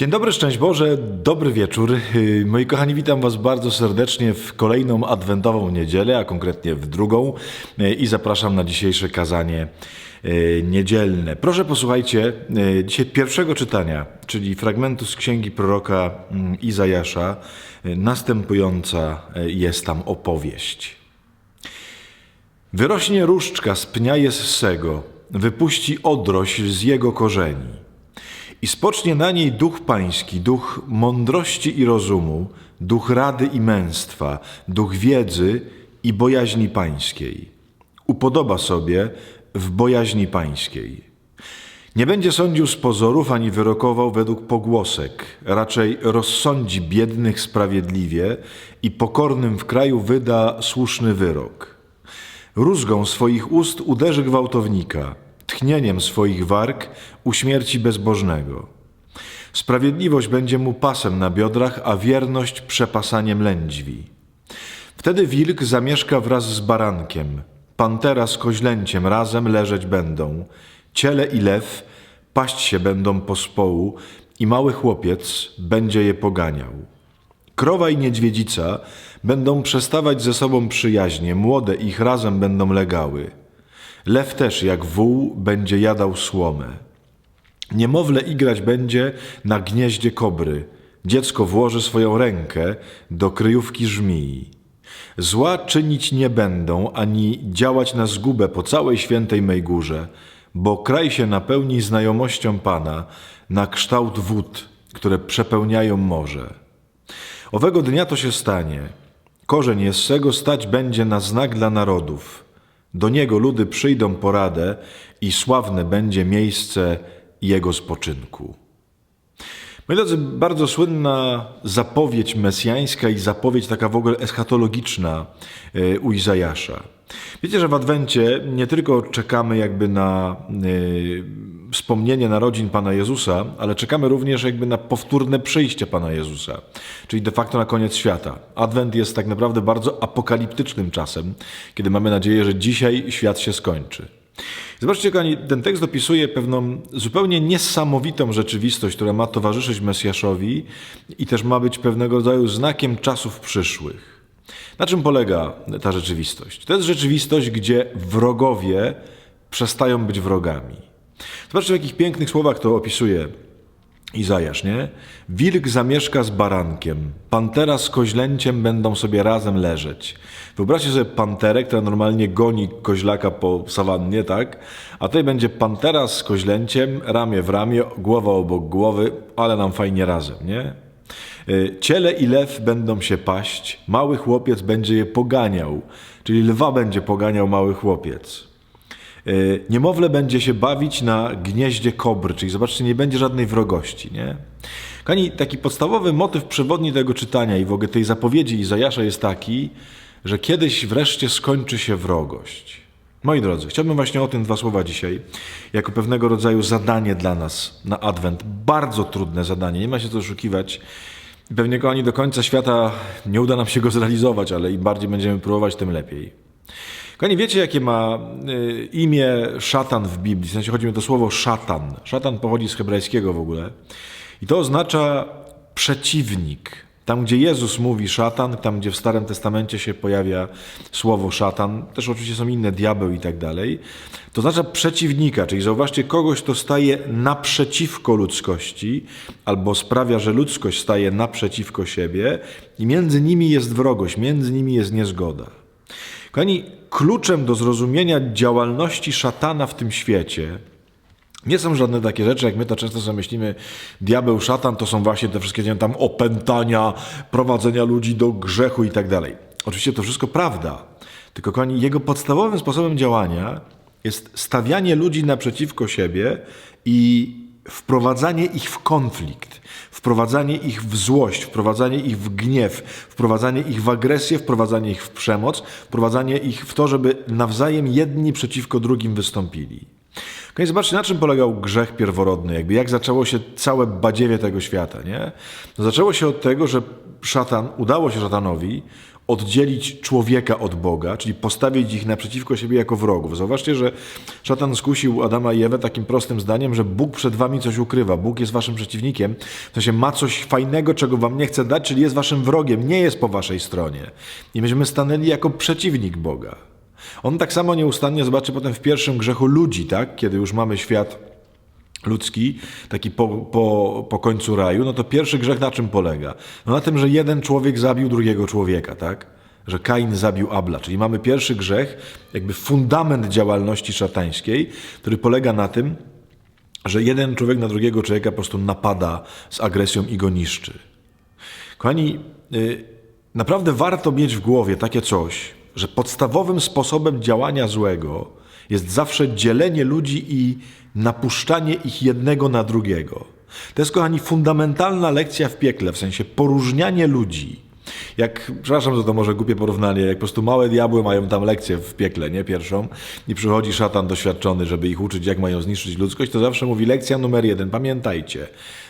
Dzień dobry, szczęść Boże, dobry wieczór. Yy, Moi kochani, witam Was bardzo serdecznie w kolejną adwentową niedzielę, a konkretnie w drugą yy, i zapraszam na dzisiejsze kazanie yy, niedzielne. Proszę posłuchajcie dzisiaj pierwszego czytania, czyli fragmentu z księgi proroka mm, Izajasza. Następująca jest tam opowieść. Wyrośnie różdżka z pnia Jessego, wypuści odrośl z jego korzeni. I spocznie na niej duch pański, duch mądrości i rozumu, duch rady i męstwa, duch wiedzy i bojaźni pańskiej. Upodoba sobie w bojaźni pańskiej. Nie będzie sądził z pozorów ani wyrokował według pogłosek, raczej rozsądzi biednych sprawiedliwie i pokornym w kraju wyda słuszny wyrok. Rózgą swoich ust uderzy gwałtownika, tchnieniem swoich warg uśmierci bezbożnego. Sprawiedliwość będzie mu pasem na biodrach, a wierność przepasaniem lędźwi. Wtedy wilk zamieszka wraz z barankiem, pantera z koźlęciem razem leżeć będą, ciele i lew paść się będą pospołu i mały chłopiec będzie je poganiał. Krowa i niedźwiedzica będą przestawać ze sobą przyjaźnie, młode ich razem będą legały. Lew też, jak wół, będzie jadał słomę. Niemowlę igrać będzie na gnieździe kobry. Dziecko włoży swoją rękę do kryjówki żmii. Zła czynić nie będą, ani działać na zgubę po całej świętej mej górze, bo kraj się napełni znajomością Pana na kształt wód, które przepełniają morze. Owego dnia to się stanie. Korzeń Jessego stać będzie na znak dla narodów. Do niego ludy przyjdą poradę i sławne będzie miejsce jego spoczynku. Moi drodzy, bardzo słynna zapowiedź mesjańska i zapowiedź taka w ogóle eschatologiczna e, u Izajasza. Wiecie, że w Adwencie nie tylko czekamy jakby na e, wspomnienie narodzin Pana Jezusa, ale czekamy również jakby na powtórne przyjście Pana Jezusa, czyli de facto na koniec świata. Adwent jest tak naprawdę bardzo apokaliptycznym czasem, kiedy mamy nadzieję, że dzisiaj świat się skończy. Zobaczcie, kochani, ten tekst opisuje pewną zupełnie niesamowitą rzeczywistość, która ma towarzyszyć Mesjaszowi i też ma być pewnego rodzaju znakiem czasów przyszłych. Na czym polega ta rzeczywistość? To jest rzeczywistość, gdzie wrogowie przestają być wrogami. Zobaczcie, w jakich pięknych słowach to opisuje Izajasz, nie? Wilk zamieszka z barankiem, pantera z koźlęciem będą sobie razem leżeć. Wyobraźcie sobie panterę, która normalnie goni koźlaka po sawannie, tak? A tutaj będzie pantera z koźlęciem, ramię w ramię, głowa obok głowy, ale nam fajnie razem, nie? Y, Ciele i lew będą się paść, mały chłopiec będzie je poganiał, czyli lwa będzie poganiał mały chłopiec. Y, Niemowlę będzie się bawić na gnieździe kobry, czyli zobaczcie, nie będzie żadnej wrogości. Nie? Kochani, taki podstawowy motyw przewodni tego czytania i w ogóle tej zapowiedzi Izajasza jest taki, że kiedyś wreszcie skończy się wrogość. Moi drodzy, chciałbym właśnie o tym dwa słowa dzisiaj, jako pewnego rodzaju zadanie dla nas na Adwent. Bardzo trudne zadanie, nie ma się co oszukiwać. Pewnie kochani do końca świata nie uda nam się go zrealizować, ale im bardziej będziemy próbować, tym lepiej. Kochani, wiecie jakie ma y, imię szatan w Biblii? W sensie chodzi mi o to słowo szatan. Szatan pochodzi z hebrajskiego w ogóle. I to oznacza przeciwnik. Tam, gdzie Jezus mówi szatan, tam, gdzie w Starym Testamencie się pojawia słowo szatan, też oczywiście są inne diabeł i tak dalej, to oznacza przeciwnika, czyli zauważcie kogoś, kto staje naprzeciwko ludzkości, albo sprawia, że ludzkość staje naprzeciwko siebie i między nimi jest wrogość, między nimi jest niezgoda. Kochani, kluczem do zrozumienia działalności szatana w tym świecie nie są żadne takie rzeczy, jak my to często sobie myślimy, diabeł, szatan, to są właśnie te wszystkie nie tam opętania, prowadzenia ludzi do grzechu i tak dalej. Oczywiście to wszystko prawda, tylko kochani, jego podstawowym sposobem działania jest stawianie ludzi naprzeciwko siebie i wprowadzanie ich w konflikt, wprowadzanie ich w złość, wprowadzanie ich w gniew, wprowadzanie ich w agresję, wprowadzanie ich w przemoc, wprowadzanie ich w to, żeby nawzajem jedni przeciwko drugim wystąpili. Kochani, zobaczcie, na czym polegał grzech pierworodny, jakby jak zaczęło się całe badziewie tego świata, nie? No zaczęło się od tego, że szatan, udało się szatanowi oddzielić człowieka od Boga, czyli postawić ich naprzeciwko siebie jako wrogów. Zauważcie, że szatan skusił Adama i Ewę takim prostym zdaniem, że Bóg przed wami coś ukrywa, Bóg jest waszym przeciwnikiem, w sensie ma coś fajnego, czego wam nie chce dać, czyli jest waszym wrogiem, nie jest po waszej stronie. I myśmy stanęli jako przeciwnik Boga. On tak samo nieustannie zobaczy potem w pierwszym grzechu ludzi, tak? Kiedy już mamy świat ludzki, taki po, po, po końcu raju, no to pierwszy grzech na czym polega? No na tym, że jeden człowiek zabił drugiego człowieka, tak? Że Kain zabił Abla, czyli mamy pierwszy grzech, jakby fundament działalności szatańskiej, który polega na tym, że jeden człowiek na drugiego człowieka po prostu napada z agresją i go niszczy. Kochani, y, naprawdę warto mieć w głowie takie coś, że podstawowym sposobem działania złego jest zawsze dzielenie ludzi i napuszczanie ich jednego na drugiego. To jest, kochani, fundamentalna lekcja w piekle, w sensie poróżnianie ludzi. Jak, przepraszam, że to może głupie porównanie, jak po prostu małe diabły mają tam lekcję w piekle, nie pierwszą, i przychodzi szatan doświadczony, żeby ich uczyć, jak mają zniszczyć ludzkość, to zawsze mówi lekcja numer jeden. Pamiętajcie,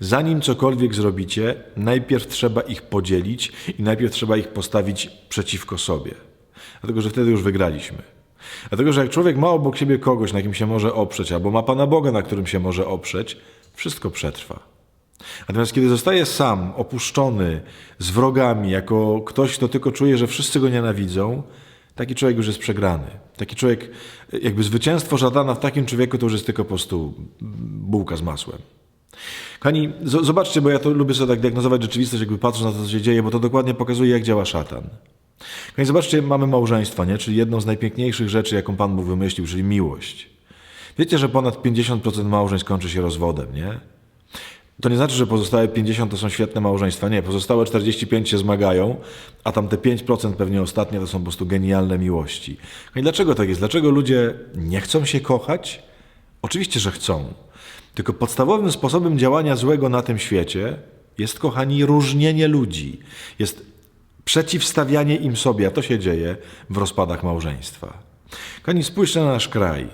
zanim cokolwiek zrobicie, najpierw trzeba ich podzielić i najpierw trzeba ich postawić przeciwko sobie. Dlatego, że wtedy już wygraliśmy. Dlatego, że jak człowiek ma obok siebie kogoś, na kim się może oprzeć, albo ma Pana Boga, na którym się może oprzeć, wszystko przetrwa. Natomiast kiedy zostaje sam, opuszczony, z wrogami, jako ktoś, kto tylko czuje, że wszyscy go nienawidzą, taki człowiek już jest przegrany. Taki człowiek, jakby zwycięstwo szatana w takim człowieku to już jest tylko po prostu bułka z masłem. Kochani, z- zobaczcie, bo ja to lubię sobie tak diagnozować rzeczywistość, jakby patrzeć na to, co się dzieje, bo to dokładnie pokazuje, jak działa szatan. Kochani, zobaczcie, mamy małżeństwa, nie? czyli jedną z najpiękniejszych rzeczy, jaką Pan Bóg wymyślił, czyli miłość. Wiecie, że ponad 50% małżeństw kończy się rozwodem, nie? To nie znaczy, że pozostałe 50 to są świetne małżeństwa. Nie, pozostałe 45 się zmagają, a tam te 5% pewnie ostatnie to są po prostu genialne miłości. No i dlaczego tak jest? Dlaczego ludzie nie chcą się kochać? Oczywiście, że chcą. Tylko podstawowym sposobem działania złego na tym świecie jest, kochani, różnienie ludzi. Jest przeciwstawianie im sobie, a to się dzieje w rozpadach małżeństwa. Kochani, spójrzcie na nasz kraj.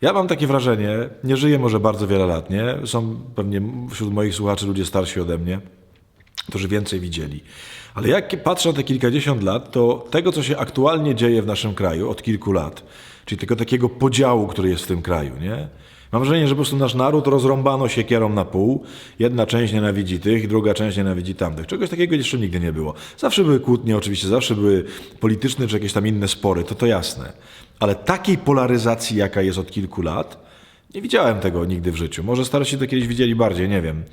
Ja mam takie wrażenie, nie żyję może bardzo wiele lat, nie? Są pewnie wśród moich słuchaczy ludzie starsi ode mnie, którzy więcej widzieli. Ale jak patrzę na te kilkadziesiąt lat, to tego, co się aktualnie dzieje w naszym kraju od kilku lat, czyli tego takiego podziału, który jest w tym kraju, nie? Mam wrażenie, że po prostu nasz naród rozrąbano siekierą na pół. Jedna część nienawidzi tych, druga część nienawidzi tamtych. Czegoś takiego jeszcze nigdy nie było. Zawsze były kłótnie, oczywiście, zawsze były polityczne czy jakieś tam inne spory, to to jasne. Ale takiej polaryzacji, jaka jest od kilku lat, nie widziałem tego nigdy w życiu. Może starsi to kiedyś widzieli bardziej, nie wiem.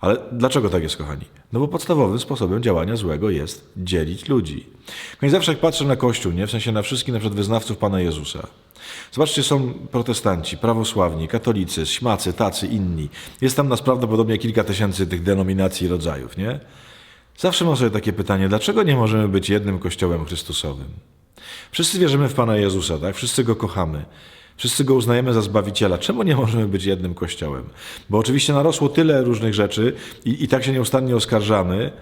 Ale dlaczego tak jest, kochani? No bo podstawowym sposobem działania złego jest dzielić ludzi. No i zawsze jak patrzę na Kościół, nie? w sensie na wszystkich na przykład wyznawców Pana Jezusa. Zobaczcie, są protestanci, prawosławni, katolicy, śmacy, tacy, inni. Jest tam nas prawdopodobnie kilka tysięcy tych denominacji i rodzajów, nie? Zawsze mam sobie takie pytanie, dlaczego nie możemy być jednym Kościołem Chrystusowym? Wszyscy wierzymy w Pana Jezusa, tak? Wszyscy Go kochamy. Wszyscy Go uznajemy za Zbawiciela. Czemu nie możemy być jednym Kościołem? Bo oczywiście narosło tyle różnych rzeczy i, i tak się nieustannie oskarżamy.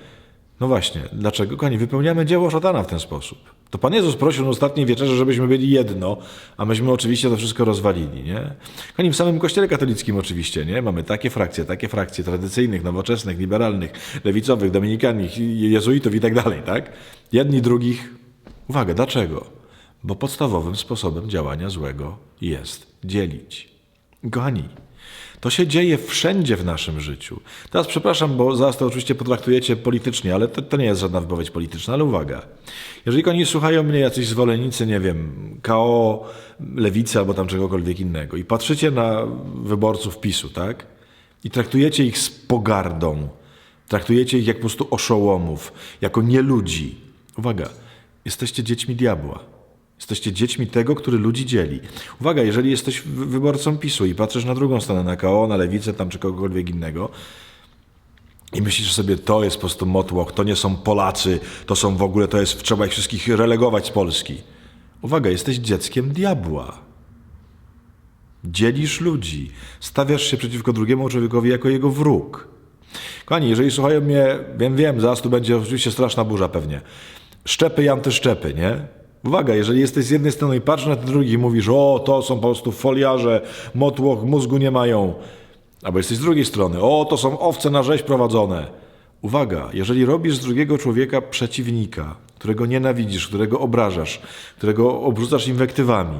No właśnie, dlaczego? Kochani, wypełniamy dzieło szatana w ten sposób. To Pan Jezus prosił na ostatniej wieczerze, żebyśmy byli jedno, a myśmy oczywiście to wszystko rozwalili, nie? Kochani, w samym Kościele katolickim oczywiście, nie? Mamy takie frakcje, takie frakcje tradycyjnych, nowoczesnych, liberalnych, lewicowych, dominikanich, jezuitów i tak dalej, tak? Jedni drugich Uwaga, dlaczego? Bo podstawowym sposobem działania złego jest dzielić. Kochani, to się dzieje wszędzie w naszym życiu. Teraz przepraszam, bo zaraz to oczywiście potraktujecie politycznie, ale to, to nie jest żadna wypowiedź polityczna, ale uwaga. Jeżeli oni słuchają mnie jacyś zwolennicy, nie wiem, KO, lewicy albo tam czegokolwiek innego i patrzycie na wyborców PiSu, tak? I traktujecie ich z pogardą, traktujecie ich jak po prostu oszołomów, jako nieludzi. Uwaga, Jesteście dziećmi diabła. Jesteście dziećmi tego, który ludzi dzieli. Uwaga, jeżeli jesteś wy- wyborcą PiSu i patrzysz na drugą stronę, na KO, na lewicę, tam czy kogokolwiek innego i myślisz sobie, to jest po prostu motłoch, to nie są Polacy, to są w ogóle, to jest, trzeba ich wszystkich relegować z Polski. Uwaga, jesteś dzieckiem diabła. Dzielisz ludzi. Stawiasz się przeciwko drugiemu człowiekowi jako jego wróg. Kochani, jeżeli słuchają mnie, wiem, wiem, zaraz tu będzie oczywiście straszna burza pewnie. Szczepy i antyszczepy, nie? Uwaga, jeżeli jesteś z jednej strony i patrzysz na ten drugi i mówisz, o, to są po prostu foliarze, motłoch, mózgu nie mają. Albo jesteś z drugiej strony, o, to są owce na rzeź prowadzone. Uwaga, jeżeli robisz z drugiego człowieka przeciwnika, którego nienawidzisz, którego obrażasz, którego obrzucasz inwektywami,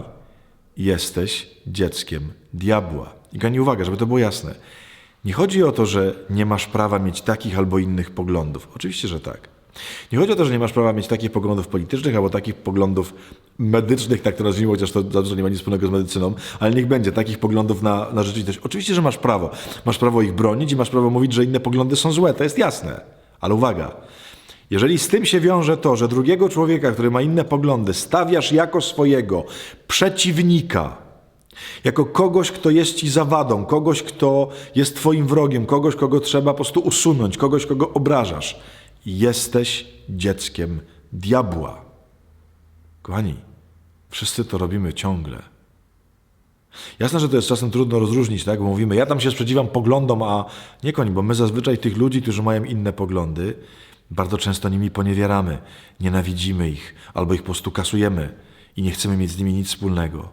jesteś dzieckiem diabła. I Gani, uwaga, żeby to było jasne. Nie chodzi o to, że nie masz prawa mieć takich albo innych poglądów. Oczywiście, że tak. Nie chodzi o to, że nie masz prawa mieć takich poglądów politycznych albo takich poglądów medycznych, tak to nazwijmy, chociaż to za dużo nie ma nic wspólnego z medycyną, ale niech będzie takich poglądów na, na rzeczywistość. Oczywiście, że masz prawo. Masz prawo ich bronić i masz prawo mówić, że inne poglądy są złe. To jest jasne. Ale uwaga, jeżeli z tym się wiąże to, że drugiego człowieka, który ma inne poglądy, stawiasz jako swojego przeciwnika, jako kogoś, kto jest ci zawadą, kogoś, kto jest twoim wrogiem, kogoś, kogo trzeba po prostu usunąć, kogoś, kogo obrażasz, jesteś dzieckiem diabła. Kochani, wszyscy to robimy ciągle. Jasne, że to jest czasem trudno rozróżnić, tak? Bo mówimy, ja tam się sprzeciwiam poglądom, a nie koń, bo my zazwyczaj tych ludzi, którzy mają inne poglądy, bardzo często nimi poniewieramy, nienawidzimy ich, albo ich po prostu kasujemy i nie chcemy mieć z nimi nic wspólnego.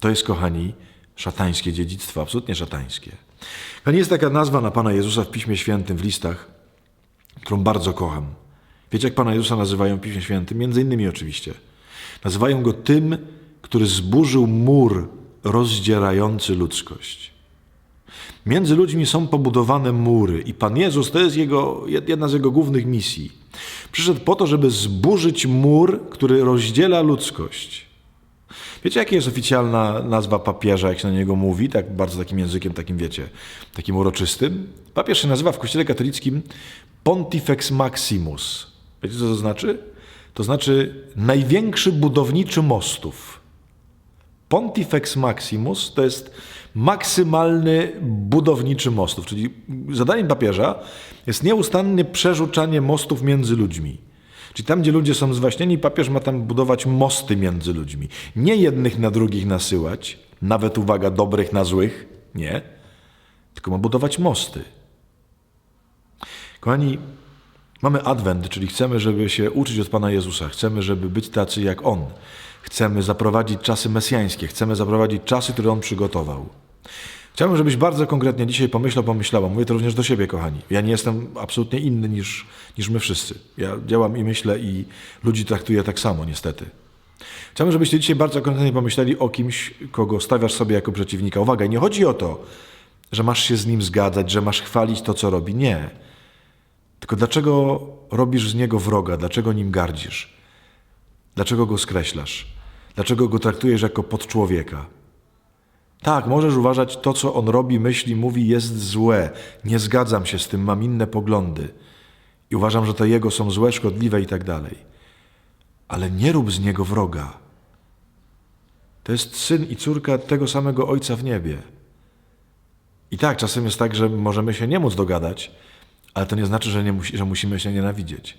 To jest, kochani, szatańskie dziedzictwo, absolutnie szatańskie. Kochani, jest taka nazwa na Pana Jezusa w Piśmie Świętym, w listach, którą bardzo kocham. Wiecie, jak Pana Jezusa nazywają w Piśmie Świętym? Między innymi oczywiście. Nazywają Go tym, który zburzył mur rozdzierający ludzkość. Między ludźmi są pobudowane mury i Pan Jezus to jest jego, jedna z jego głównych misji. Przyszedł po to, żeby zburzyć mur, który rozdziela ludzkość. Wiecie, jaka jest oficjalna nazwa papieża, jak się na niego mówi, tak bardzo takim językiem, takim wiecie, takim uroczystym? Papież się nazywa w kościele katolickim Pontifex Maximus. Wiecie, co to znaczy? To znaczy największy budowniczy mostów. Pontifex Maximus to jest maksymalny budowniczy mostów, czyli zadaniem papieża jest nieustanne przerzucanie mostów między ludźmi. Czyli tam, gdzie ludzie są zwaśnieni, papież ma tam budować mosty między ludźmi. Nie jednych na drugich nasyłać, nawet uwaga, dobrych na złych, nie, tylko ma budować mosty. Kochani, mamy adwent, czyli chcemy, żeby się uczyć od Pana Jezusa, chcemy, żeby być tacy jak On. Chcemy zaprowadzić czasy mesjańskie, chcemy zaprowadzić czasy, które On przygotował. Chciałbym, żebyś bardzo konkretnie dzisiaj pomyślał, pomyślała. Mówię to również do siebie, kochani. Ja nie jestem absolutnie inny niż, niż my wszyscy. Ja działam i myślę i ludzi traktuję tak samo, niestety. Chciałbym, żebyście dzisiaj bardzo konkretnie pomyśleli o kimś, kogo stawiasz sobie jako przeciwnika. Uwaga, nie chodzi o to, że masz się z nim zgadzać, że masz chwalić to, co robi. Nie. Tylko dlaczego robisz z niego wroga? Dlaczego nim gardzisz? Dlaczego go skreślasz? Dlaczego go traktujesz jako podczłowieka? Tak, możesz uważać, to co on robi, myśli, mówi jest złe. Nie zgadzam się z tym, mam inne poglądy. I uważam, że te jego są złe, szkodliwe i tak dalej. Ale nie rób z niego wroga. To jest syn i córka tego samego Ojca w niebie. I tak, czasem jest tak, że możemy się nie móc dogadać, ale to nie znaczy, że, nie że musimy się nienawidzieć.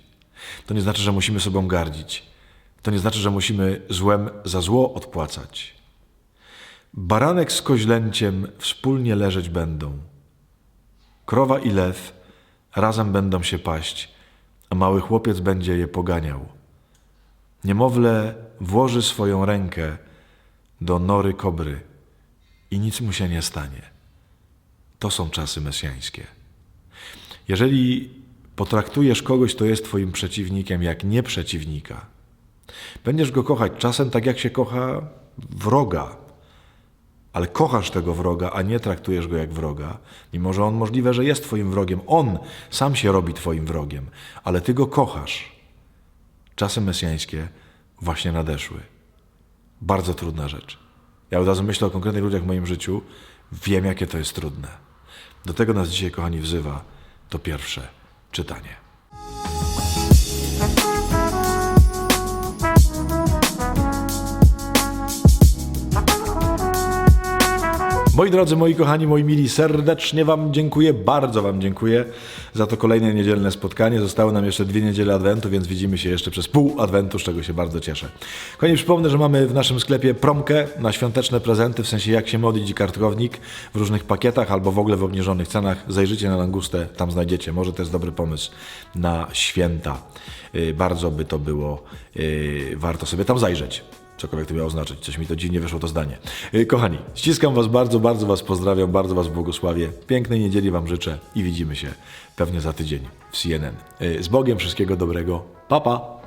To nie znaczy, że musimy sobą gardzić. To nie znaczy, że musimy złem za zło odpłacać. Baranek z koźlęciem wspólnie leżeć będą. Krowa i lew razem będą się paść, a mały chłopiec będzie je poganiał. Niemowlę włoży swoją rękę do nory kobry i nic mu się nie stanie. To są czasy mesjańskie. Jeżeli potraktujesz kogoś, kto jest Twoim przeciwnikiem, jak nieprzeciwnika, będziesz go kochać czasem tak, jak się kocha wroga, ale kochasz tego wroga, a nie traktujesz go jak wroga, mimo że on możliwe, że jest Twoim wrogiem. On sam się robi Twoim wrogiem, ale Ty go kochasz. Czasy mesjańskie właśnie nadeszły. Bardzo trudna rzecz. Ja od razu myślę o konkretnych ludziach w moim życiu, wiem, jakie to jest trudne. Do tego nas dzisiaj, kochani, wzywa to pierwsze czytanie. Moi drodzy, moi kochani, moi mili, serdecznie Wam dziękuję, bardzo Wam dziękuję za to kolejne niedzielne spotkanie. Zostały nam jeszcze dwie niedziele Adwentu, więc widzimy się jeszcze przez pół Adwentu, z czego się bardzo cieszę. Kochani, przypomnę, że mamy w naszym sklepie promkę na świąteczne prezenty, w sensie jak się modlić i kartkownik w różnych pakietach albo w ogóle w obniżonych cenach. Zajrzyjcie na Langustę, tam znajdziecie. Może to jest dobry pomysł na święta. Yy, Bardzo by to było yy, warto sobie tam zajrzeć. Cokolwiek to miało znaczyć, coś mi to dziwnie wyszło to zdanie. Yy, Kochani, ściskam Was bardzo, bardzo Was pozdrawiam, bardzo Was błogosławię. Pięknej niedzieli Wam życzę i widzimy się pewnie za tydzień w CNN. Yy, Z Bogiem wszystkiego dobrego. Pa, pa!